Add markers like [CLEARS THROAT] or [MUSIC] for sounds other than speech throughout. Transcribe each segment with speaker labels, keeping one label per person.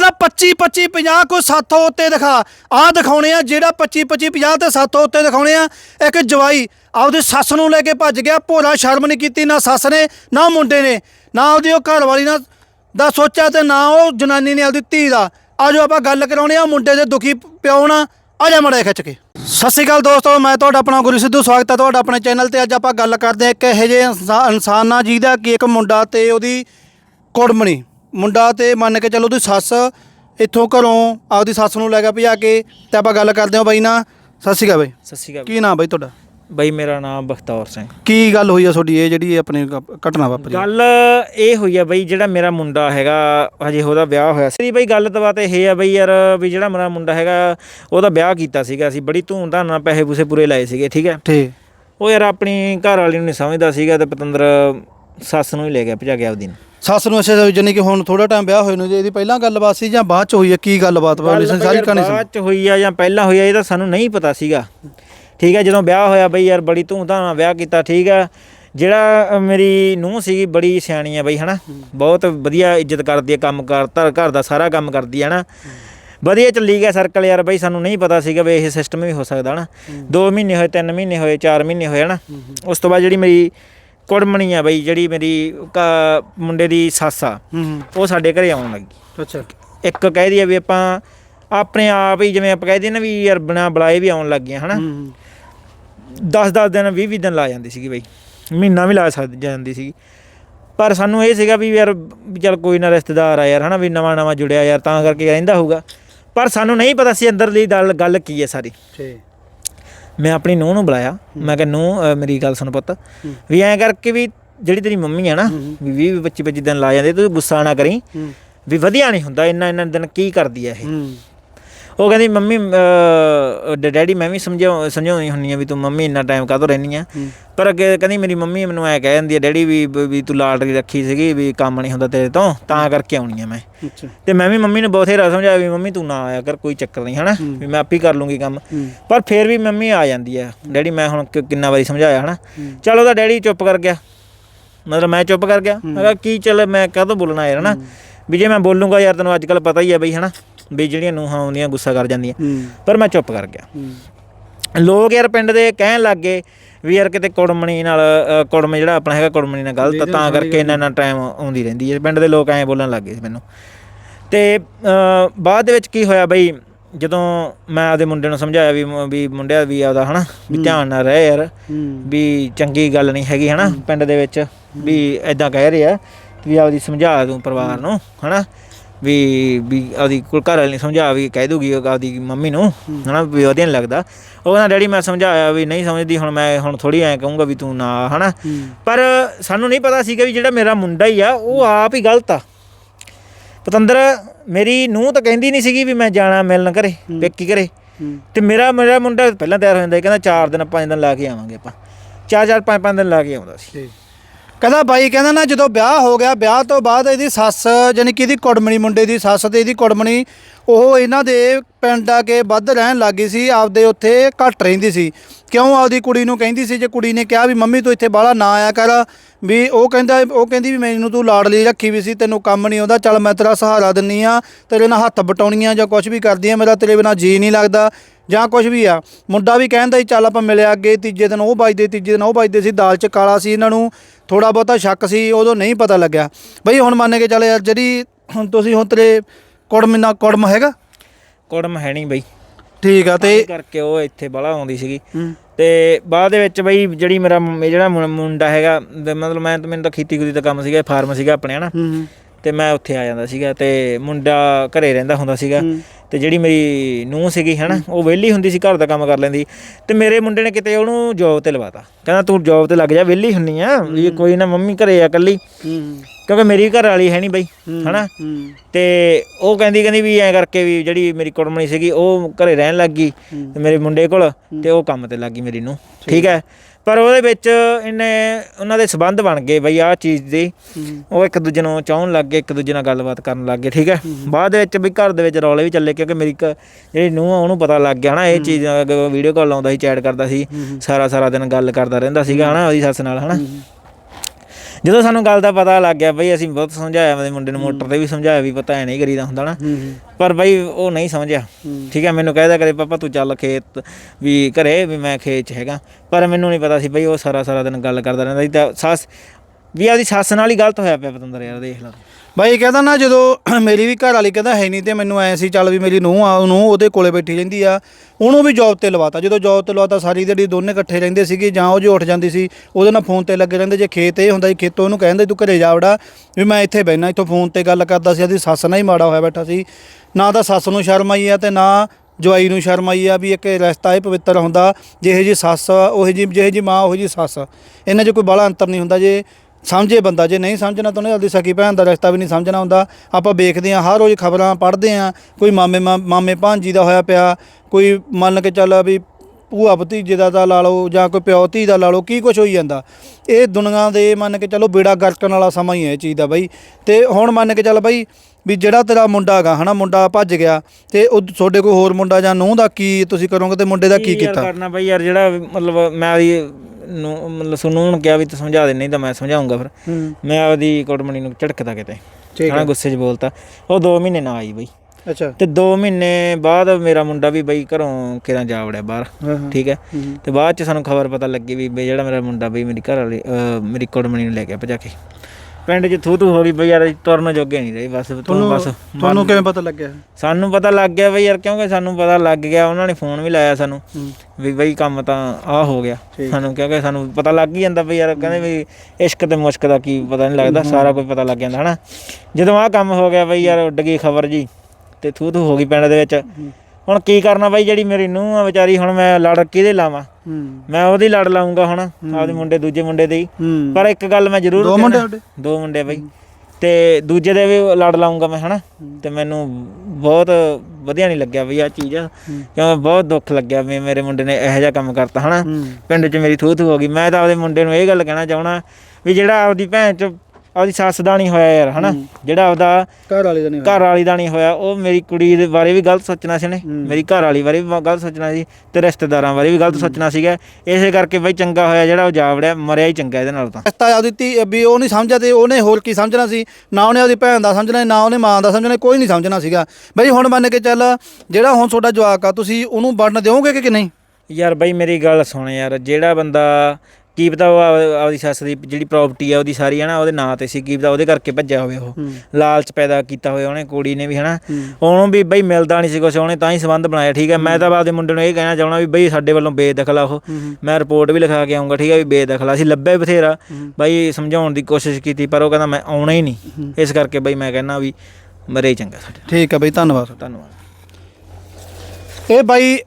Speaker 1: ਕਹਿੰਦਾ 25 25 50 ਕੋਈ ਸਾਥੋਂ ਉੱਤੇ ਦਿਖਾ। ਆ ਦਿਖਾਉਣੇ ਆ ਜਿਹੜਾ 25 25 50 ਤੇ ਸਾਥੋਂ ਉੱਤੇ ਦਿਖਾਉਣੇ ਆ। ਇੱਕ ਜਵਾਈ ਆਪਦੀ ਸੱਸ ਨੂੰ ਲੈ ਕੇ ਭੱਜ ਗਿਆ। ਭੋਰਾ ਸ਼ਰਮ ਨਹੀਂ ਕੀਤੀ, ਨਾ ਸੱਸ ਨੇ, ਨਾ ਮੁੰਡੇ ਨੇ। ਨਾ ਉਹਦੀ ਉਹ ਘਰ ਵਾਲੀ ਨਾਲ ਦਾ ਸੋਚਿਆ ਤੇ ਨਾ ਉਹ ਜਨਾਨੀ ਨੇ ਆਪਦੀ ਧੀ ਦਾ। ਆਜੋ ਆਪਾਂ ਗੱਲ ਕਰਾਉਣੇ ਆ, ਮੁੰਡੇ ਦੇ ਦੁਖੀ ਪਿਓ ਨਾਲ। ਆ ਜਾ ਮੜਾ ਖਿੱਚ ਕੇ। ਸਤਿ ਸ਼੍ਰੀ ਅਕਾਲ ਦੋਸਤੋ, ਮੈਂ ਤੁਹਾਡਾ ਆਪਣਾ ਗੁਰੂ ਸਿੱਧੂ, ਸਵਾਗਤ ਹੈ ਤੁਹਾਡਾ ਆਪਣੇ ਚੈਨਲ ਤੇ। ਅੱਜ ਆਪਾਂ ਗੱਲ ਕਰਦੇ ਹਾਂ ਇੱਕ ਇਹੋ ਜਿਹੇ ਇਨਸਾ- ਇਨਸਾਨ ਨਾਲ ਜਿਹਦਾ ਕਿ ਇੱਕ ਮੁੰਡਾ ਤੇ ਉਹਦੀ ਕੁੜਮਣੀ। ਮੁੰਡਾ ਤੇ ਮੰਨ ਕੇ ਚੱਲੋ ਉਹਦੀ ਸੱਸ ਇੱਥੋਂ ਘਰੋਂ ਆਪਦੀ ਸੱਸ ਨੂੰ ਲੈ ਕੇ ਭਜਾ ਕੇ ਤੇ ਆਪਾਂ ਗੱਲ ਕਰਦੇ ਹਾਂ ਬਾਈ ਨਾਲ। ਸਤਿ ਸ਼੍ਰੀ ਅਕਾਲ ਬਾਈ।
Speaker 2: ਸਤਿ ਸ਼੍ਰੀ ਅਕਾਲ
Speaker 1: ਕੀ ਨਾਮ ਬਾਈ ਤੁਹਾਡਾ?
Speaker 2: ਬਈ ਮੇਰਾ ਨਾਮ ਬਖਤੌਰ ਸਿੰਘ।
Speaker 1: ਕੀ ਗੱਲ ਹੋਈ ਆ ਤੁਹਾਡੀ? ਇਹ ਜਿਹੜੀ ਆਪਣੀ ਘਟਨਾ ਵਾਪਰੀ
Speaker 2: ਗੱਲ ਇਹ ਹੋਈ ਆ ਬਈ ਜਿਹੜਾ ਮੇਰਾ ਮੁੰਡਾ ਹੈਗਾ ਹਜੇ ਉਹਦਾ ਵਿਆਹ ਹੋਇਆ ਸੀ। ਬਈ ਗੱਲ ਤਾਂ ਬਾਤ ਇਹ ਆ ਬਈ ਯਾਰ ਵੀ ਜਿਹੜਾ ਮੇਰਾ ਮੁੰਡਾ ਹੈਗਾ ਉਹਦਾ ਵਿਆਹ ਕੀਤਾ ਸੀਗਾ। ਅਸੀਂ ਬੜੀ ਧੂਮਧਾਮ ਨਾਲ ਪੈਸੇ ਪੂਸੇ ਪੂਰੇ ਲਾਏ ਸੀਗੇ ਠੀਕ ਹੈ?
Speaker 1: ਠੀਕ।
Speaker 2: ਉਹ ਯਾਰ ਆਪਣੀ ਘਰ ਵਾਲੀ ਨੂੰ ਨਹੀਂ ਸਮਝਦਾ ਸੀਗਾ ਤੇ ਪਤੰਦਰ ਸੱਸ ਨੂੰ ਹੀ ਲੈ ਗਿਆ ਭਜਾ ਗਿਆ ਉਹਦੀ ਨੂੰ।
Speaker 1: ਸੱਸ ਨੂੰ ਅੱਛਾ ਜਾਨੀ ਕਿ ਹੁਣ ਥੋੜਾ ਟਾਈਮ ਵਿਆਹ ਹੋਏ ਨੂੰ ਜੇ ਇਹਦੀ ਪਹਿਲਾਂ ਗੱਲਬਾਤ ਸੀ ਜਾਂ ਬਾਅਦ ਚ ਹੋਈ ਹੈ ਕੀ ਗੱਲਬਾਤ
Speaker 2: ਗੱਲ
Speaker 1: ਸਾਰੀ ਕਹਾਣੀ
Speaker 2: ਬਾਅਦ ਚ ਹੋਈ ਆ ਜਾਂ ਪਹਿਲਾਂ ਹੋਈ ਆ ਇਹ ਤਾਂ ਸਾਨੂੰ ਨਹੀਂ ਪਤਾ ਸੀਗਾ। ਠੀਕ ਹੈ ਜਦੋਂ ਵਿਆਹ ਹੋਇਆ ਬਈ ਯਾਰ ਬੜੀ ਧੂਮਧਾਮ ਨਾਲ ਵਿਆਹ ਕੀਤਾ ਠੀਕ ਆ। ਜਿਹੜਾ ਮੇਰੀ ਨੂੰਹ ਸੀਗੀ ਬੜੀ ਸਿਆਣੀ ਆ ਬਈ ਹਨਾ? ਬਹੁਤ ਵਧੀਆ ਇੱਜ਼ਤ ਕਰਦੀ ਆ ਕੰਮ ਕਰਤਾ ਘਰ ਦਾ ਸਾਰਾ ਕੰਮ ਕਰਦੀ ਆ ਨਾ ਵਧੀਆ ਚੱਲੀ ਗਿਆ ਸਰਕਲ ਯਾਰ ਬਈ ਸਾਨੂੰ ਨਹੀਂ ਪਤਾ ਸੀਗਾ ਵੀ ਇਹ ਸਿਸਟਮ ਵੀ ਹੋ ਸਕਦਾ ਹਨਾ? 2 ਮਹੀਨੇ ਹੋਏ 3 ਮਹੀਨੇ ਹੋਏ 4 ਮਹੀਨੇ ਹੋਏ ਹਨਾ? ਉਸ ਤੋਂ ਬਾਅਦ ਜਿਹੜੀ ਮੇਰੀ ਕੁੜਮਣੀ ਆ ਬਈ ਜਿਹੜੀ ਮੇਰੀ ਕ- ਮੁੰਡੇ ਦੀ ਸੱਸ ਆ
Speaker 1: ਹੂੰ
Speaker 2: ਉਹ ਸਾਡੇ ਘਰੇ ਆਉਣ ਲੱਗੀ।
Speaker 1: ਅੱਛਾ।
Speaker 2: ਇੱਕ ਕਹਿ ਦਈਏ ਵੀ ਆਪਾਂ ਆਪਣੇ ਆਪ ਹੀ ਜਿਵੇਂ ਆਪਾਂ ਕਹਦੇ ਨਾ ਵੀ ਯਾਰ ਬਿਨਾ ਬੁਲਾਏ ਵੀ ਆਉਣ ਲੱਗ ਗਏ ਹਨਾ?
Speaker 1: ਹੂੰ
Speaker 2: 10-10 ਦਿਨ 20-20 ਦਿਨ ਲਾ ਜਾਂਦੀ ਸੀਗੀ ਬਈ। ਮਹੀਨਾ ਵੀ ਲਾ ਸਕਦੀ ਜਾਂਦੀ ਸੀਗੀ। ਪਰ ਸਾਨੂੰ ਇਹ ਸੀਗਾ ਵੀ ਯਾਰ ਵੀ ਚੱਲ ਕੋਈ ਨਾ ਰਿਸ਼ਤੇਦਾਰ ਆ ਯਾਰ ਹਨਾ? ਵੀ ਨਵਾਂ ਨਵਾਂ ਜੁੜਿਆ ਯਾਰ ਤਾਂ ਕਰਕੇ ਰਹਿੰਦਾ ਹੋਊਗਾ। ਪਰ ਸਾਨੂੰ ਨਹੀਂ ਪਤਾ ਸੀ ਅੰਦਰਲੀ ਗੱਲ ਗੱਲ ਕੀ ਹੈ ਸਾਰੀ।
Speaker 1: ਠੀਕ।
Speaker 2: ਮੈਂ ਆਪਣੀ ਨੂੰਹ ਨੂੰ ਬੁਲਾਇਆ। ਮੈਂ ਕਿਹਾ ਨੂੰਹ ਅ, ਮੇਰੀ ਗੱਲ ਸੁਣ ਪੁੱਤ। ਵੀ ਐਂ ਕਰਕੇ ਵੀ ਜਿਹੜੀ ਤੇਰੀ ਮੰਮੀ ਆ ਨਾ ਵੀ 20 25 25 ਦਿਨ ਲਾ ਜਾਂਦੇ ਤੂੰ ਗੁੱਸਾ ਨਾ ਕਰੀ। ਵੀ ਵਧੀਆ ਨਹੀਂ ਹੁੰਦਾ ਇੰਨਾ ਇੰਨਾ ਦਿਨ ਕੀ ਕਰਦੀ ਆ ਇਹ।
Speaker 1: ਹੂੰ।
Speaker 2: ਉਹ ਕਹਿੰਦੀ ਮੰਮੀ ਡੈਡੀ ਮੈਂ ਵੀ ਸਮਝਾਉ ਸਮਝਾਉਣੀ ਹੁੰਨੀ ਆ ਵੀ ਤੂੰ ਮੰਮੀ ਇੰਨਾ ਟਾਈਮ ਕਾਹਤੋਂ ਰਹਿਨੀ ਆ? ਪਰ ਅੱਗੇ ਕਹਿੰਦੀ ਮੇਰੀ ਮੰਮੀ ਮੈਨੂੰ ਐ ਕਹਿ ਜਾਂਦੀ ਆ ਡੈਡੀ ਵੀ ਵੀ ਤੂੰ ਲਾਟਰੀ ਰੱਖੀ ਸੀਗੀ ਵੀ ਕੰਮ ਨਹੀਂ ਹੁੰਦਾ ਤੇਰੇ ਤੋਂ ਤਾਂ ਕਰਕੇ ਆਉਣੀ ਆ ਮੈਂ। ਤੇ ਮੈਂ ਵੀ ਮੰਮੀ ਨੂੰ ਬਥੇਰਾ ਸਮਝਾਇਆ ਵੀ ਮੰਮੀ ਤੂੰ ਨਾ ਆਇਆ ਕਰ ਕੋਈ ਚੱਕਰ ਨਹੀਂ ਹਨਾ? ਵੀ ਮੈਂ ਆਪੇ ਕਰ ਲੂੰਗੀ ਕੰਮ।
Speaker 1: ਹੂੰ।
Speaker 2: ਪਰ ਫੇਰ ਵੀ ਮੰਮੀ ਆ ਜਾਂਦੀ ਆ। ਡੈਡੀ ਮੈਂ ਹੁਣ ਕਿੰਨਾ ਵਾਰੀ ਸਮਝਾਇਆ ਹਨਾ? ਚਲ ਉਹਦਾ ਡੈਡੀ ਚੁੱਪ ਕਰ ਗਿਆ। ਮਤਲਬ ਮੈਂ ਚੁੱਪ ਕਰ ਗਿਆ। ਮੈਂ ਕਿਹਾ ਕੀ ਚੱਲ ਮੈਂ ਕਾਹਤੋਂ ਬੋਲਣਾ ਯਾਰ ਹਨਾ? ਵੀ ਜੇ ਮੈਂ ਬੋਲੂੰਗਾ ਯਾਰ ਤੈਨੂੰ ਅੱਜ ਕੱਲ ਪਤਾ ਹੀ ਆ ਬਈ ਹਨਾ? ਵੀ ਜਿਹੜੀਆਂ ਨੂੰਹਾਂ ਆਉਂਦੀਆਂ ਗੁੱਸਾ ਕਰ ਜਾਂਦੀਆਂ। ਪਰ ਮੈਂ ਚੁੱਪ ਕਰ ਗਿਆ। ਲੋਕ ਯਾਰ ਪਿੰਡ ਦੇ ਕਹਿਣ ਲੱਗ ਗਏ ਵੀ ਯਾਰ ਕਿਤੇ ਕੁੜਮਣੀ ਨਾਲ ਕੁੜਮ ਜਿਹੜਾ ਆਪਣਾ ਹੈਗਾ ਕੁੜਮਣੀ ਨਾਲ ਗਲਤ ਤਾਂ ਕਰਕੇ ਇੰਨਾ ਇੰਨਾ ਟਾਈਮ ਆਉਂਦੀ ਰਹਿੰਦੀ ਹੈ। ਪਿੰਡ ਦੇ ਲੋਕ ਐਂ ਬੋਲਣ ਲੱਗ ਗਏ ਸੀ ਮੈਨੂੰ। ਤੇ ਬਾਅਦ ਦੇ ਵਿੱਚ ਕੀ ਹੋਇਆ ਬਈ ਜਦੋਂ ਮੈਂ ਆਪਦੇ ਮੁੰਡੇ ਨੂੰ ਸਮਝਾਇਆ ਵੀ ਵੀ ਮੁੰਡਿਆ ਵੀ ਆਪਦਾ ਹਨਾ ਵੀ ਧਿਆਨ ਨਾਲ ਰਹਿ ਯਾਰ। ਵੀ ਚੰਗੀ ਗੱਲ ਨਹੀਂ ਹੈਗੀ ਹਨਾ ਪਿੰਡ ਦੇ ਵਿੱਚ ਵੀ ਐਦਾਂ ਕਹਿ ਰਿਹਾ ਵੀ ਆਪਦੀ ਸਮਝਾ ਦੂੰ ਪਰਿਵਾਰ ਨੂੰ ਹਨਾ। ਵੀ ਵੀ ਆਪਦੀ ਕੋਲ ਘਰ ਵਾਲੀ ਨੂੰ ਸਮਝਾ ਵੀ ਕਹਿ ਦੂਗੀ ਆਪਦੀ ਮੰਮੀ ਨੂੰ ਹਨਾ ਵੀ ਵਧੀਆ ਨਹੀਂ ਲੱਗਦਾ। ਉਹ ਕਹਿੰਦਾ ਡੈਡੀ ਮੈਂ ਸਮਝਾਇਆ ਵੀ ਨਹੀਂ ਸਮਝਦੀ ਹੁਣ ਮੈਂ ਹੁਣ ਥੋੜੀ ਐਂ ਕਹੂੰਗਾ ਵੀ ਤੂੰ ਨਾ ਹਨਾ। ਪਰ ਸਾਨੂੰ ਨਹੀਂ ਪਤਾ ਸੀਗਾ ਵੀ ਜਿਹੜਾ ਮੇਰਾ ਮੁੰਡਾ ਹੀ ਆ ਉਹ ਆਪ ਹੀ ਗਲਤ ਆ। ਪਤੰਦਰ ਮੇਰੀ ਨੂੰਹ ਤਾਂ ਕਹਿੰਦੀ ਨਹੀਂ ਸੀਗੀ ਵੀ ਮੈਂ ਜਾਣਾ ਮਿਲਣ ਘਰੇ ਪੇਕੀ ਘਰੇ। ਤੇ ਮੇਰਾ ਮੇਰਾ ਮੁੰਡਾ ਪਹਿਲਾਂ ਤਿਆਰ ਹੋ ਜਾਂਦਾ ਕਹਿੰਦਾ 4 ਦਿਨ 5 ਦਿਨ ਲਾ ਕੇ ਆਵਾਂਗੇ ਆਪਾਂ। 4-4 5-5 ਦਿਨ ਲਾ ਕੇ ਆਉਂਦਾ ਸੀ।
Speaker 1: ਕਹਿੰਦਾ ਬਾਈ, ਕਹਿੰਦਾ ਨਾ ਜਦੋਂ ਵਿਆਹ ਹੋ ਗਿਆ, ਵਿਆਹ ਤੋਂ ਬਾਅਦ ਇਹਦੀ ਸੱਸ ਜਾਨੀ ਕਿ ਇਹਦੀ ਕੁੜਮਣੀ ਮੁੰਡੇ ਦੀ ਸੱਸ ਤੇ ਇਹਦੀ ਕੁੜਮਣੀ, ਉਹ ਇਹਨਾਂ ਦੇ ਪਿੰਡ ਆ ਕੇ ਵੱਧ ਰਹਿਣ ਲੱਗੀ ਸੀ, ਆਪਦੇ ਉੱਥੇ ਘੱਟ ਰਹਿੰਦੀ ਸੀ। ਕਿਉਂ ਆਪਦੀ ਕੁੜੀ ਨੂੰ ਕਹਿੰਦੀ ਸੀ, ਜੇ ਕੁੜੀ ਨੇ ਕਿਹਾ ਵੀ ਮੰਮੀ ਤੂੰ ਇੱਥੇ ਬਾਹਲਾ ਨਾ ਆਇਆ ਕਰ, ਵੀ ਉਹ ਕਹਿੰਦਾ, ਉਹ ਕਹਿੰਦੀ ਵੀ ਮੈਨੂੰ ਤੂੰ ਲਾਡਲੀ ਰੱਖੀ ਵੀ ਸੀ, ਤੈਨੂੰ ਕੰਮ ਨਹੀਂ ਆਉਂਦਾ, ਚੱਲ ਮੈਂ ਤੇਰਾ ਸਹਾਰਾ ਦਿੰਨੀ ਆ, ਤੇਰੇ ਨਾਲ ਹੱਥ ਬਟਾਉਣੀ ਆ ਜਾਂ ਕੁਝ ਵੀ ਕਰਦੀ ਆ, ਮੇਰਾ ਤੇਰੇ ਬਿਨਾ ਜੀ ਨਹੀਂ ਲੱਗਦਾ। ਜਾਂ ਕੁਝ ਵੀ ਆ। ਮੁੰਡਾ ਵੀ ਕਹਿੰਦਾ ਸੀ ਚੱਲ ਆਪਾਂ ਮਿਲਿਆ ਅੱਗੇ ਤੀਜੇ ਦਿਨ ਉਹ ਵੱਜਦੇ ਤੀਜੇ ਦਿਨ ਉਹ ਵੱਜਦੇ ਸੀ ਦਾਲ ਚ ਕਾਲਾ ਸੀ ਇਹਨਾਂ ਨੂੰ ਥੋੜਾ ਬਹੁਤਾ ਸ਼ੱਕ ਸੀ ਉਦੋਂ ਨਹੀਂ ਪਤਾ ਲੱਗਿਆ। ਬਈ ਹੁਣ ਮੰਨ ਕੇ ਚੱਲ ਯਾਰ ਜਿਹੜੀ ਹੁਣ ਤੁਸੀਂ ਹੁਣ ਤੇਰੇ ਕੁੜਮ ਨਾ ਕੁੜਮ ਹੈਗਾ?
Speaker 2: ਕੁੜਮ ਹੈ ਨਹੀਂ ਬਈ।
Speaker 1: ਠੀਕ ਆ ਤੇ
Speaker 2: ਕਰਕੇ ਉਹ ਇੱਥੇ ਬੜਾ ਆਉਂਦੀ ਸੀਗੀ। ਤੇ ਬਾਅਦ ਦੇ ਵਿੱਚ ਬਈ ਜਿਹੜੀ ਮੇਰਾ ਜਿਹੜਾ ਮੁੰਡਾ ਹੈਗਾ ਮਤਲਬ ਮੈਂ ਤਾਂ ਮੈਨੂੰ ਤਾਂ ਖੇਤੀ ਖੁਦੀ ਦਾ ਕੰਮ ਸੀਗਾ ਫਾਰਮ ਸੀਗਾ ਆਪਣੇ ਹਨਾ
Speaker 1: ਹੂੰ।
Speaker 2: ਤੇ ਮੈਂ ਉੱਥੇ ਆ ਜਾਂਦਾ ਸੀਗਾ ਤੇ ਮੁੰਡਾ ਘਰੇ ਰਹਿੰਦਾ ਹੁੰਦਾ ਸੀਗਾ ਤੇ ਜਿਹੜੀ ਮੇਰੀ ਨੂੰਹ ਸੀਗੀ ਹਨਾ ਉਹ ਵਿਹਲੀ ਹੁੰਦੀ ਸੀ ਘਰ ਦਾ ਕੰਮ ਕਰ ਲੈਂਦੀ। ਤੇ ਮੇਰੇ ਮੁੰਡੇ ਨੇ ਕਿਤੇ ਉਹਨੂੰ ਜੌਬ ਤੇ ਲਵਾਤਾ। ਕਹਿੰਦਾ ਤੂੰ ਜੌਬ ਤੇ ਲੱਗ ਜਾ ਵਿਹਲੀ ਹੁੰਨੀ ਆ ਵੀ ਕੋਈ ਨਾ ਮੰਮੀ ਘਰੇ ਆ ਇਕੱਲੀ। ਕਿਉਂਕਿ ਮੇਰੀ ਘਰ ਵਾਲੀ ਹੈ ਨਹੀਂ ਬਈ ਹਨਾ। ਤੇ ਉਹ ਕਹਿੰਦੀ ਕਹਿੰਦੀ ਵੀ ਐਂ ਕਰਕੇ ਵੀ ਜਿਹੜੀ ਮੇਰੀ ਕੁੜਮਣੀ ਸੀਗੀ ਉਹ ਘਰੇ ਰਹਿਣ ਲੱਗ ਗਈ ਤੇ ਮੇਰੇ ਮੁੰਡੇ ਕੋਲ ਤੇ ਉਹ ਕੰਮ ਤੇ ਲੱਗ ਗਈ ਮੇਰੀ ਨੂੰ ਠੀਕ ਹੈ। ਪਰ ਉਹਦੇ ਵਿੱਚ ਇਹਨੇ ਉਹਨਾਂ ਦੇ ਸਬੰਧ ਬਣ ਗਏ ਬਈ ਆਹ ਚੀਜ਼ ਦੇ। ਉਹ ਇੱਕ ਦੂਜੇ ਨੂੰ ਚਾਹਣ ਲੱਗ ਗਏ ਇੱਕ ਦੂਜੇ ਨਾਲ ਗੱਲਬਾਤ ਕਰਨ ਲੱਗ ਗਏ ਠੀਕ ਹੈ? ਬਾਅਦ ਵਿੱਚ ਵੀ ਘਰ ਦੇ ਵਿੱਚ ਰੌਲੇ ਵੀ ਚੱਲੇ ਕਿਉਂਕਿ ਮੇਰੀ ਇੱਕ ਜਿਹੜੀ ਨੂੰਹ ਆ ਉਹਨੂੰ ਪਤਾ ਲੱਗ ਗਿਆ ਨਾ ਇਹ ਚੀਜ਼ ਵੀਡੀਓ ਕਾਲ ਲਾਉਂਦਾ ਸੀ ਚੈਟ ਕਰਦਾ ਸੀ ਸਾਰਾ ਸਾਰਾ ਦਿਨ ਗੱਲ ਕਰਦਾ ਰਹਿੰਦਾ ਸੀਗਾ ਹਨਾ ਉਹਦੀ ਸੱਸ ਨਾਲ ਹਨਾ। ਜਦੋਂ ਸਾਨੂੰ ਗੱਲ ਦਾ ਪਤਾ ਲੱਗ ਗਿਆ ਬਈ ਅਸੀਂ ਬਹੁਤ ਸਮਝਾਇਆ ਮੇਰੇ ਮੁੰਡੇ ਨੂੰ ਮੋਟਰ ਤੇ ਵੀ ਸਮਝਾਇਆ ਵੀ ਪਤਾ ਐ ਨਹੀਂ ਕਰੀਦਾ ਹੁੰਦਾ ਨਾ। ਪਰ ਬਈ ਉਹ ਨਹੀਂ ਸਮਝਿਆ। ਠੀਕ ਹੈ ਮੈਨੂੰ ਕਹਿਦਾ ਕਰੇ ਪਾਪਾ ਤੂੰ ਚੱਲ ਖੇਤ ਵੀ ਘਰੇ ਵੀ ਮੈਂ ਖੇਤ 'ਚ ਹੈਗਾ। ਪਰ ਮੈਨੂੰ ਨਹੀਂ ਪਤਾ ਸੀ ਬਈ ਉਹ ਸਾਰਾ ਸਾਰਾ ਦਿਨ ਗੱਲ ਕਰਦਾ ਰਹਿੰਦਾ ਸੀ। ਤਾਂ ਸੱਸ ਵੀ ਆਦੀ ਸੱਸ ਨਾਲ ਹੀ ਗਲਤ ਹੋਇਆ ਪਿਆ ਪਤੰਦਰ ਯਾਰ ਦੇਖ ਲਾ
Speaker 1: ਬਾਈ ਕਹਿੰਦਾ ਨਾ ਜਦੋਂ [CLEARS THROAT] ਮੇਰੀ ਵੀ ਘਰ ਵਾਲੀ ਕਹਿੰਦਾ ਹੈ ਨਹੀਂ ਤੇ ਮੈਨੂੰ ਐ ਸੀ, ਚੱਲ ਵੀ ਮੇਰੀ ਨੂੰਹ ਆ ਉਹਨੂੰ ਉਹਦੇ ਕੋਲੇ ਬੈਠੀ ਰਹਿੰਦੀ ਆ। ਉਹਨੂੰ ਵੀ ਜੌਬ ਤੇ ਲਵਾਤਾ। ਜਦੋਂ ਜੌਬ ਤੇ ਲਵਾਤਾ, ਸਾਰੀ ਦਿਹਾੜੀ ਦੋਨੇ ਇਕੱਠੇ ਰਹਿੰਦੇ ਸੀਗੇ, ਜਾਂ ਉਹ ਜੇ ਉੱਠ ਜਾਂਦੀ ਸੀ, ਉਹਦੇ ਨਾਲ ਫੋਨ ਤੇ ਲੱਗੇ ਰਹਿੰਦੇ। ਜੇ ਖੇਤ ਇਹ ਹੁੰਦਾ ਸੀ, ਖੇਤੋਂ ਉਹਨੂੰ ਕਹਿੰਦੇ, ਤੂੰ ਘਰੇ ਜਾ ਵੜਾ, ਵੀ ਮੈਂ ਇੱਥੇ ਬੈਠਣਾ ਇੱਥੋਂ ਫੋਨ ਤੇ ਗੱਲ ਕਰਦਾ ਸੀ ਉਹਦੀ ਸੱਸ ਨਾਲ ਹੀ ਮਾੜਾ ਹੋਇਆ ਬੈਠਾ ਸੀ। ਨਾ ਤਾਂ ਸੱਸ ਨੂੰ ਸ਼ਰਮ ਆਈ ਆ ਤੇ ਨਾ ਜਵਾਈ ਨੂੰ ਸ਼ਰਮ ਆਈ ਆ ਵੀ ਇੱਕ ਰਸਤਾ ਇਹ ਪਵਿੱਤਰ ਹੁੰਦਾ, ਜਿਹੇ ਜੀ ਸੱਸ ਉਹੇ ਜੀ ਜਿਹੇ ਜੀ ਮਾਂ, ਉਹੇ ਜੀ ਸੱਸ ਇਹਨਾਂ 'ਚ ਕੋਈ ਬਾਹਲਾ ਅੰਤਰ ਨਹੀਂ ਹੁੰਦਾ, ਜੇ ਸਮਝੇ ਬੰਦਾ, ਜੇ ਨਹੀਂ ਸਮਝਣਾ ਤਾਂ ਉਹਨੇ ਆਪਦੀ ਸਕੀ ਭੈਣ ਦਾ ਰਿਸ਼ਤਾ ਵੀ ਨਹੀਂ ਸਮਝਣਾ ਹੁੰਦਾ। ਆਪਾਂ ਵੇਖਦੇ ਹਾਂ, ਹਰ ਰੋਜ਼ ਖਬਰਾਂ ਪੜ੍ਹਦੇ ਹਾਂ। ਕੋਈ ਮਾਮੇ ਮਾ- ਮਾਮੇ ਭਾਂਜੀ ਦਾ ਹੋਇਆ ਪਿਆ, ਕੋਈ ਮੰਨ ਕੇ ਚੱਲ ਵੀ ਭੂਆ ਭਤੀਜੇ ਦਾ ਦਾ ਲਾ ਲਓ ਜਾਂ ਕੋਈ ਪਿਓ ਧੀ ਦਾ ਲਾ ਲਓ ਕੀ ਕੁਝ ਹੋਈ ਜਾਂਦਾ। ਇਹ ਦੁਨੀਆ ਦੇ ਮੰਨ ਕੇ ਚੱਲੋ ਬੇੜਾ ਗਰਕਣ ਵਾਲਾ ਸਮਾਂ ਹੀ ਹੈ ਇਹ ਚੀਜ਼ ਦਾ ਬਾਈ। ਤੇ ਹੁਣ ਮੰਨ ਕੇ ਚੱਲ ਬਾਈ ਵੀ ਜਿਹੜਾ ਤੇਰਾ ਮੁੰਡਾ ਹੈਗਾ ਹਨਾ ਮੁੰਡਾ ਭੱਜ ਗਿਆ ਤੇ ਉਹ ਤੁਹਾਡੇ ਕੋਈ ਹੋਰ ਮੁੰਡਾ ਜਾਂ ਨੂੰਹ ਦਾ ਕੀ ਤੁਸੀਂ ਕਰੋਗੇ ਤੇ ਮੁੰਡੇ ਦਾ ਕੀ ਕੀਤਾ?
Speaker 2: ਕਰਨਾ ਬਈ ਯਾਰ ਜਿਹੜਾ ਮਤਲਬ ਮੈਂ ਨੂੰ ਮਤਲਬ ਸੁਣੂ ਨੂੰ ਕਿਹਾ ਵੀ ਤੂੰ ਸਮਝਾ ਦੇ ਨਹੀਂ ਤਾਂ ਮੈਂ ਸਮਝਾਉਂਗਾ ਫਿਰ। ਮੈਂ ਆਪਦੀ ਕੁੜਮਣੀ ਨੂੰ ਝਟਕਦਾ ਕਿਤੇ।
Speaker 1: ਠੀਕ
Speaker 2: ਗੁੱਸੇ 'ਚ ਬੋਲਤਾ। ਉਹ 2 ਮਹੀਨੇ ਨਾ ਆਈ ਬਈ।
Speaker 1: ਅੱਛਾ।
Speaker 2: ਤੇ 2 ਮਹੀਨੇ ਬਾਅਦ ਮੇਰਾ ਮੁੰਡਾ ਵੀ ਬਈ ਘਰੋਂ ਕਿਰਾਂ ਜਾ ਵੜਿਆ ਬਾਹਰ ਠੀਕ ਹੈ। ਤੇ ਬਾਅਦ ਚ ਸਾਨੂੰ ਖਬਰ ਪਤਾ ਲੱਗੀ ਵੀ ਬਈ ਜਿਹੜਾ ਮੇਰਾ ਮੁੰਡਾ ਬਈ ਮੇਰੀ ਘਰ ਵਾਲੀ ਮੇਰੀ ਕੁੜਮਣੀ ਨੂੰ ਲੈ ਗਿਆ ਭਜਾ ਕੇ। ਪਿੰਡ 'ਚ ਥੂ ਥੂ ਹੋ ਗਈ ਬਈ ਯਾਰ ਤੁਰਨ ਜੋਗੇ ਨਹੀਂ ਰਹੇ ਬਸ ਤੁਹਾਨੂੰ ਬਸ
Speaker 1: ਤੁਹਾਨੂੰ ਕਿਵੇਂ ਪਤਾ ਲੱਗਿਆ?
Speaker 2: ਸਾਨੂੰ ਪਤਾ ਲੱਗ ਗਿਆ ਬਈ ਯਾਰ ਕਿਉਂਕਿ ਸਾਨੂੰ ਪਤਾ ਲੱਗ ਗਿਆ ਉਹਨਾਂ ਨੇ ਫੋਨ ਵੀ ਲਾਇਆ ਸਾਨੂੰ ਵੀ ਬਈ ਕੰਮ ਤਾਂ ਆਹ ਹੋ ਗਿਆ। ਸਾਨੂੰ ਕਿਉਂਕਿ ਸਾਨੂੰ ਪਤਾ ਲੱਗ ਹੀ ਜਾਂਦਾ ਬਈ ਯਾਰ ਕਹਿੰਦੇ ਵੀ ਇਸ਼ਕ ਤੇ ਮੁਸ਼ਕ ਦਾ ਕੀ ਪਤਾ ਨਹੀਂ ਲੱਗਦਾ ਸਾਰਾ ਕੁਝ ਪਤਾ ਲੱਗ ਜਾਂਦਾ ਹਨਾ। ਜਦੋਂ ਆਹ ਕੰਮ ਹੋ ਗਿਆ ਬਈ ਯਾਰ ਉੱਡ ਗਈ ਖਬਰ ਜੀ। ਤੇ ਥੂ ਥੂ ਹੋ ਗਈ ਪਿੰਡ ਦੇ ਵਿੱਚ। ਹੁਣ ਕੀ ਕਰਨਾ ਬਈ ਜਿਹੜੀ ਮੇਰੀ ਨੂੰਹ ਆ ਵਿਚਾਰੀ ਹੁਣ ਮੈਂ ਲੜ ਕਿਹਦੇ ਲਾਵਾਂ? ਮੈਂ ਉਹਦੀ ਲੜ ਲਾਉਂਗਾ ਹੁਣ ਆਪਦੇ ਮੁੰਡੇ ਦੂਜੇ ਮੁੰਡੇ ਦੇ। ਪਰ ਇੱਕ ਗੱਲ ਮੈਂ ਜ਼ਰੂਰ
Speaker 1: ਦੋ ਮੁੰਡੇ?
Speaker 2: ਦੋ ਮੁੰਡੇ ਬਈ। ਤੇ ਦੂਜੇ ਦੇ ਵੀ ਲੜ ਲਾਉਂਗਾ ਮੈਂ ਹਨਾ? ਤੇ ਮੈਨੂੰ ਬਹੁਤ ਵਧੀਆ ਨਹੀਂ ਲੱਗਿਆ ਬਈ ਆ ਚੀਜ਼। ਕਿਉਂਕਿ ਬਹੁਤ ਦੁੱਖ ਲੱਗਿਆ ਵੀ ਮੇਰੇ ਮੁੰਡੇ ਨੇ ਇਹੋ ਜਿਹਾ ਕੰਮ ਕਰਤਾ ਹਨਾ? ਪਿੰਡ 'ਚ ਮੇਰੀ ਥੂ ਥੂ ਹੋ ਗਈ। ਮੈਂ ਤਾਂ ਆਪਦੇ ਮੁੰਡੇ ਨੂੰ ਇਹ ਗੱਲ ਕਹਿਣਾ ਚਾਹਣਾ ਵੀ ਜਿਹੜਾ ਆਪਦੀ ਭੈਣ 'ਚ ਆਪਦੀ ਸੱਸ ਦਾ ਨਹੀਂ ਹੋਇਆ ਯਾਰ ਹਨਾ? ਜਿਹੜਾ ਆਪਦਾ
Speaker 1: ਘਰ ਵਾਲੇ ਦਾ ਨਹੀਂ ਹੋਇਆ।
Speaker 2: ਘਰ ਵਾਲੀ ਦਾ ਨਹੀਂ ਹੋਇਆ ਉਹ ਮੇਰੀ ਕੁੜੀ ਦੇ ਬਾਰੇ ਵੀ ਗਲਤ ਸੋਚਣਾ ਸੀ ਨੇ ਮੇਰੀ ਘਰ ਵਾਲੀ ਬਾਰੇ ਵੀ ਗਲਤ ਸੋਚਣਾ ਸੀ ਤੇ ਰਿਸ਼ਤੇਦਾਰਾਂ ਬਾਰੇ ਵੀ ਗਲਤ ਸੋਚਣਾ ਸੀਗਾ। ਇਸੇ ਕਰਕੇ ਬਈ ਚੰਗਾ ਹੋਇਆ ਜਿਹੜਾ ਉਹ ਜਾ ਵੜਿਆ ਮਰਿਆ ਹੀ ਚੰਗਾ ਇਹਦੇ ਨਾਲ ਤਾਂ।
Speaker 1: ਰਿਸ਼ਤਾ ਆਪਦੀ ਧੀ ਵੀ ਉਹ ਨਹੀਂ ਸਮਝਿਆ ਤੇ ਉਹਨੇ ਹੋਰ ਕੀ ਸਮਝਣਾ ਸੀ? ਨਾ ਉਹਨੇ ਆਪਦੀ ਭੈਣ ਦਾ ਸਮਝਣਾ ਨਾ ਉਹਨੇ ਮਾਂ ਦਾ ਸਮਝਣਾ ਕੋਈ ਨਹੀਂ ਸਮਝਣਾ ਸੀਗਾ। ਬਈ ਹੁਣ ਮੰਨ ਕੇ ਚੱਲ ਜਿਹੜਾ ਹੁਣ ਤੁਹਾਡਾ ਜਵਾਕ ਆ ਤੁਸੀਂ ਉਹਨੂੰ ਬਣਨ ਦਿਓਗੇ ਕਿ ਕਿ ਨਹੀਂ?
Speaker 2: ਯਾਰ ਬਈ ਮੇਰੀ ਗੱਲ ਸੁਣ ਯਾਰ ਜਿਹੜਾ ਬੰਦਾ ਕੀ ਪਤਾ ਉਹ ਆਪ- ਆਪਦੀ ਸੱਸ ਦੀ ਜਿਹੜੀ ਪ੍ਰਾਪਰਟੀ ਆ ਉਹਦੀ ਸਾਰੀ ਹੈ ਨਾ ਉਹਦੇ ਨਾਂ ਤੇ ਸੀ ਕੀ ਪਤਾ ਉਹਦੇ ਕਰਕੇ ਭੱਜਿਆ ਹੋਵੇ ਉਹ। ਲਾਲਚ ਪੈਦਾ ਕੀਤਾ ਹੋਇਆ ਉਹਨੇ ਕੁੜੀ ਨੇ ਵੀ ਹਨਾ। ਉਹਨੂੰ ਵੀ ਬਈ ਮਿਲਦਾ ਨਹੀਂ ਸੀ ਕੁਛ ਉਹਨੇ ਤਾਂ ਹੀ ਸੰਬੰਧ ਬਣਾਇਆ ਠੀਕ ਹੈ ਮੈਂ ਤਾਂ ਆਪਦੇ ਮੁੰਡੇ ਨੂੰ ਇਹ ਕਹਿਣਾ ਚਾਹਣਾ ਵੀ ਬਈ ਸਾਡੇ ਵੱਲੋਂ ਬੇਦਖਲ ਆ ਉਹ ਮੈਂ ਰਿਪੋਰਟ ਵੀ ਲਿਖਾ ਕੇ ਆਉਂਗਾ ਠੀਕ ਹੈ ਵੀ ਬੇਦਖਲ। ਆ। ਅਸੀਂ ਲੱਭੇ ਬਥੇਰਾ ਬਈ ਸਮਝਾਉਣ ਦੀ ਕੋਸ਼ਿਸ਼ ਕੀਤੀ ਪਰ ਉਹ ਕਹਿੰਦਾ ਮੈਂ ਆਉਣਾ ਹੀ ਨਹੀਂ ਇਸ ਕਰਕੇ ਬਈ ਮੈਂ ਕਹਿੰਦਾ ਵੀ ਮਰੇ ਹੀ ਚੰਗਾ ਸਾਡੇ
Speaker 1: ਠੀਕ ਆ ਬਈ ਧੰਨਵਾਦ।
Speaker 2: ਧੰਨਵਾਦ।
Speaker 1: ਇਹ ਬਾਈ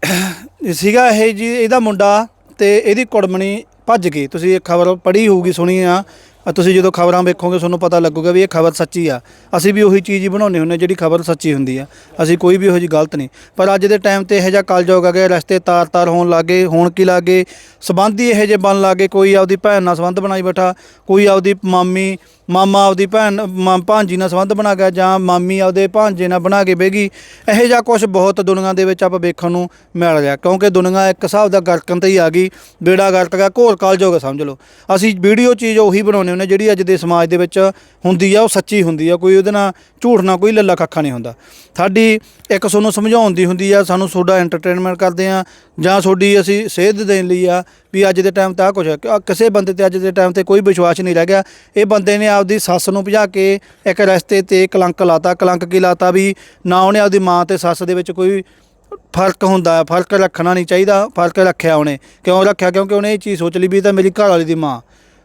Speaker 1: ਸੀਗਾ ਇਹ ਜੀ ਇਹਦਾ ਮੁੰਡਾ ਤੇ ਇਹਦੀ ਕੁੜਮਣੀ ਭੱਜ ਗਈ ਤੁਸੀਂ ਇਹ ਖਬਰ ਪੜ੍ਹੀ ਹੋਊਗੀ ਸੁਣੀ ਆ। ਤੁਸੀਂ ਜਦੋਂ ਖਬਰਾਂ ਵੇਖੋਗੇ ਤੁਹਾਨੂੰ ਪਤਾ ਲੱਗੂਗਾ ਵੀ ਇਹ ਖਬਰ ਸੱਚੀ ਆ। ਅਸੀਂ ਵੀ ਉਹੀ ਚੀਜ਼ ਹੀ ਬਣਾਉਂਦੇ ਹੁੰਦੇ ਜਿਹੜੀ ਖਬਰ ਸੱਚੀ ਹੁੰਦੀ ਆ। ਅਸੀਂ ਕੋਈ ਵੀ ਇਹੋ ਜੀ ਗਲਤ ਨਹੀਂ। ਪਰ ਅੱਜ ਦੇ ਟਾਈਮ ਤੇ ਇਹੋ ਜਿਹਾ ਕਲਯੁਗ ਆ ਗਿਆ, ਰਸਤੇ ਤਾਰ-ਤਾਰ ਹੋਣ ਲੱਗੇ, ਹੋਣ ਕੀ ਲੱਗੇ? ਹੀ ਇਹੋ ਜਿਹੇ ਬਣ ਲੱਗੇ, ਕੋਈ ਆਪਦੀ ਭੈਣ ਨਾਲ ਸੰਬੰਧ ਬਣਾਈ ਬੈਠਾ, ਕੋਈ ਆਪਦੀ ਮਾਮੀ, ਮਾਮਾ ਆਪਦੀ ਭੈਣ ਮਾਂ ਭਾਂਜੀ ਨਾਲ ਸੰਬੰਧ ਬਣਾ ਗਿਆ ਜਾਂ ਮਾਮੀ ਆਪਦੇ ਭਾਂਜੇ ਨਾਲ ਬਣਾ ਕੇ ਬੇਗੀ ਇਹੋ ਜਿਹਾ ਕੁਝ ਬਹੁਤ ਦੁਨੀਆ ਦੇ ਵਿੱਚ ਆਪਾਂ ਵੇਖਣ ਨੂੰ ਮਿਲ ਰਿਹਾ। ਕਿਉਂਕਿ ਦੁਨੀਆ ਇੱਕ ਹਿਸਾਬ ਦਾ ਗਰਕਣ ਤੇ ਹੀ ਆ ਗਈ। ਬੇੜਾ ਗਰਕ ਗਿਆ ਘੋਰ ਕਾਲਜੋਗ ਸਮਝ ਲਓ। ਅਸੀਂ ਵੀਡੀਓ ਚੀਜ਼ ਉਹੀ ਬਣਾਉਂਦੇ ਹੁੰਦੇ ਜਿਹੜੀ ਅੱਜ ਦੇ ਸਮਾਜ ਦੇ ਵਿੱਚ ਹੁੰਦੀ ਆ, ਉਹ ਸੱਚੀ ਹੁੰਦੀ ਆ, ਕੋਈ ਉਹਦੇ ਨਾਲ ਝੂਠ ਨਾ, ਕੋਈ ਲੱਲਾ ਕੱਖਾ ਨਹੀਂ ਹੁੰਦਾ। ਸਾਡੀ ਇੱਕ ਤੁਹਾਨੂੰ ਸਮਝਾਉਣ ਦੀ ਹੁੰਦੀ ਆ, ਸਾਨੂੰ ਤੁਹਾਡਾ ਐਂਟਰਟੇਨਮੈਂਟ ਕਰਦੇ ਆ, ਜਾਂ ਤੁਹਾਡੀ ਅਸੀਂ ਸੇਧ ਦੇਣ ਲਈ ਆ, ਵੀ ਅੱਜ ਦੇ ਟਾਈਮ ਤਾਂ ਆ ਕੁਝ ਕਿਸੇ ਬੰਦੇ ਤੇ ਅੱਜ ਦੇ ਟਾਈਮ ਤੇ ਕੋਈ ਵਿਸ਼ਵਾਸ ਨਹੀਂ ਰਹਿ ਗਿਆ। ਇਹ ਬੰਦੇ ਨੇ ਆਪਦੀ ਸੱਸ ਨੂੰ ਭਜਾ ਕੇ ਇੱਕ ਰਸਤੇ ਤੇ ਕਲੰਕ ਲਾਤਾ, ਕਲੰਕ ਕੀ ਲਾਤਾ ਵੀ ਨਾ ਉਹਨੇ ਆਪਦੀ ਮਾਂ ਤੇ ਸੱਸ ਦੇ ਵਿੱਚ ਕੋਈ ਫ਼ਰਕ ਹੁੰਦਾ, ਫ਼ਰਕ ਰੱਖਣਾ ਨਹੀਂ ਚਾਹੀਦਾ, ਫ਼ਰਕ ਰੱਖਿਆ ਉਹਨੇ। ਕਿਉਂ ਰੱਖਿਆ? ਕਿਉਂਕਿ ਉਹਨੇ ਇਹ ਚੀਜ਼ ਸੋਚ ਲਈ ਵੀ ਤਾਂ ਮੇਰੀ ਘਰ ਵਾਲੀ ਦੀ ਮਾਂ।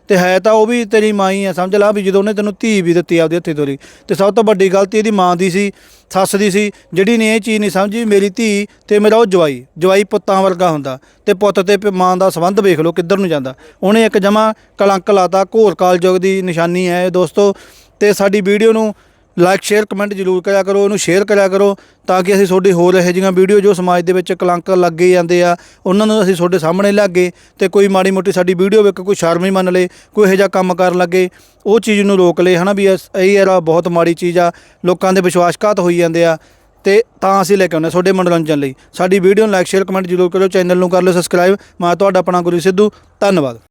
Speaker 1: ਤੇ ਹੈ ਤਾਂ ਉਹ ਵੀ ਤੇਰੀ ਮਾਂ ਹੀ ਆ, ਸਮਝ ਲਾ ਵੀ ਜਦੋਂ ਉਹਨੇ ਤੈਨੂੰ ਧੀ ਵੀ ਦਿੱਤੀ ਆਪਦੇ ਹੱਥੀ ਤੋਰੀ। ਤੇ ਸਭ ਤੋਂ ਵੱਡੀ ਗਲਤੀ ਇਹਦੀ ਮਾਂ ਦੀ ਸੀ, ਸੱਸ ਦੀ ਸੀ, ਜਿਹੜੀ ਨੇ ਇਹ ਚੀਜ਼ ਨਹੀਂ ਸਮਝੀ, ਮੇਰੀ ਧੀ ਤੇ ਮੇਰਾ ਉਹ ਜਵਾਈ ਜਵਾਈ ਪੁੱਤਾਂ ਵਰਗਾ ਹੁੰਦਾ। ਤੇ ਪੁੱਤ ਤੇ ਪ- ਮਾਂ ਦਾ ਸੰਬੰਧ ਵੇਖ ਲਓ ਕਿੱਧਰ ਨੂੰ ਜਾਂਦਾ। ਉਹਨੇ ਇੱਕ ਜਮਾ ਕਲੰਕ ਲਾਤਾ, ਘੋਰ ਕਾਲਯੁਗ ਦੀ ਨਿਸ਼ਾਨੀ ਹੈ ਇਹ ਦੋਸਤੋ। ਤੇ ਸਾਡੀ ਵੀਡੀਓ ਨੂੰ ਲਾਈਕ ਸ਼ੇਅਰ ਕਮੈਂਟ ਜ਼ਰੂਰ ਕਰਿਆ ਕਰੋ ਇਹਨੂੰ ਸ਼ੇਅਰ ਕਰਿਆ ਕਰੋ ਤਾਂ ਕਿ ਅਸੀਂ ਤੁਹਾਡੀ ਹੋਰ ਇਹੋ ਜਿਹੀਆਂ ਵੀਡੀਓ ਜੋ ਸਮਾਜ ਦੇ ਵਿੱਚ ਕਲੰਕ ਲੱਗੇ ਜਾਂਦੇ ਆ, ਉਹਨਾਂ ਨੂੰ ਅਸੀਂ ਤੁਹਾਡੇ ਸਾਹਮਣੇ ਲਿਆਗੇ ਤੇ ਕੋਈ ਮਾੜੀ ਮੋਟੀ ਸਾਡੀ ਵੀਡੀਓ ਵੇਖ ਕੋਈ ਸ਼ਰਮ ਹੀ ਮੰਨ ਲੇ, ਕੋਈ ਇਹੋ ਜਿਹਾ ਕੰਮ ਕਰਨ ਲੱਗੇ, ਉਹ ਚੀਜ਼ ਨੂੰ ਰੋਕ ਲੇ, ਹਨਾ ਵੀ ਇਸ- ਇਹ ਯਾਰ ਬਹੁਤ ਮਾੜੀ ਚੀਜ਼ ਆ, ਲੋਕਾਂ ਦੇ ਵਿਸ਼ਵਾਸਘਾਤ ਹੋਈ ਜਾਂਦੇ ਆ ਤੇ ਤਾਂ ਅਸੀਂ ਲੈ ਕੇ ਆਉਂਦੇ ਹਾਂ ਤੁਹਾਡੇ ਮਨੋਰੰਜਨ ਲਈ। ਸਾਡੀ ਵੀਡੀਓ ਨੂੰ ਲਾਈਕ ਸ਼ੇਅਰ ਕਮੈਂਟ ਜ਼ਰੂਰ ਕਰੋ ਚੈਨਲ ਨੂੰ ਕਰ ਲਓ ਸਬਸਕ੍ਰਾਈਬ ਮੈਂ ਤੁਹਾਡਾ ਆਪਣਾ ਗੁਰੂ ਸਿੱਧੂ, ਧੰਨਵਾਦ।